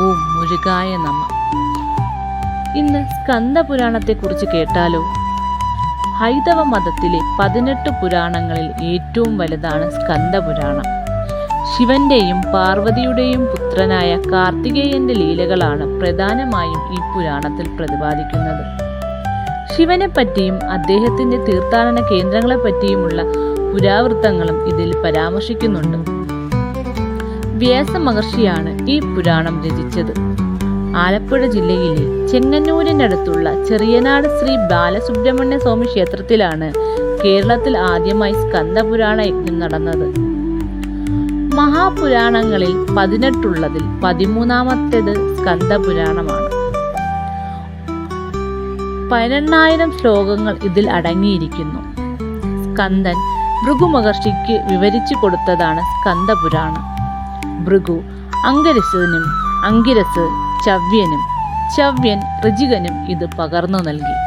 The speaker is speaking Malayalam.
ഓം മുരുകായ നമ. ഇന്ന് സ്കന്ദപുരാണത്തെക്കുറിച്ച് കേട്ടാലോ? ഹൈന്ദവ മതത്തിലെ പതിനെട്ട് പുരാണങ്ങളിൽ ഏറ്റവും വലുതാണ് സ്കന്ദപുരാണം. ശിവന്റെയും പാർവതിയുടെയും പുത്രനായ കാർത്തികേയന്റെ ലീലകളാണ് പ്രധാനമായും ഈ പുരാണത്തിൽ പ്രതിപാദിക്കുന്നത്. ശിവനെ പറ്റിയും അദ്ദേഹത്തിന്റെ തീർത്ഥാടന കേന്ദ്രങ്ങളെ പറ്റിയുമുള്ള പുരാവൃത്തങ്ങളും ഇതിൽ പരാമർശിക്കുന്നുണ്ട്. വ്യാസ മഹർഷിയാണ് ഈ പുരാണം രചിച്ചത്. ആലപ്പുഴ ജില്ലയിലെ ചെങ്ങന്നൂരിനടുത്തുള്ള ചെറിയനാട് ശ്രീ ബാലസുബ്രഹ്മണ്യ സ്വാമി ക്ഷേത്രത്തിലാണ് കേരളത്തിൽ ആദ്യമായി സ്കന്ദപുരാണ യജ്ഞം നടന്നത്. മഹാപുരാണങ്ങളിൽ പതിനെട്ടുള്ളതിൽ പതിമൂന്നാമത്തേത് സ്കന്ദപുരാണമാണ്. പതിനെണ്ണായിരം ശ്ലോകങ്ങൾ ഇതിൽ അടങ്ങിയിരിക്കുന്നു. സ്കന്ദൻ ഭൃഗു മഹർഷിക്ക് വിവരിച്ചു കൊടുത്തതാണ് സ്കന്ദപുരാണം. ഭൃഗു അങ്കരസനും അങ്കിരസ് ചവ്യനും. ചവ്യൻ ഋജികനും ഇത് പകർന്നു നൽകി.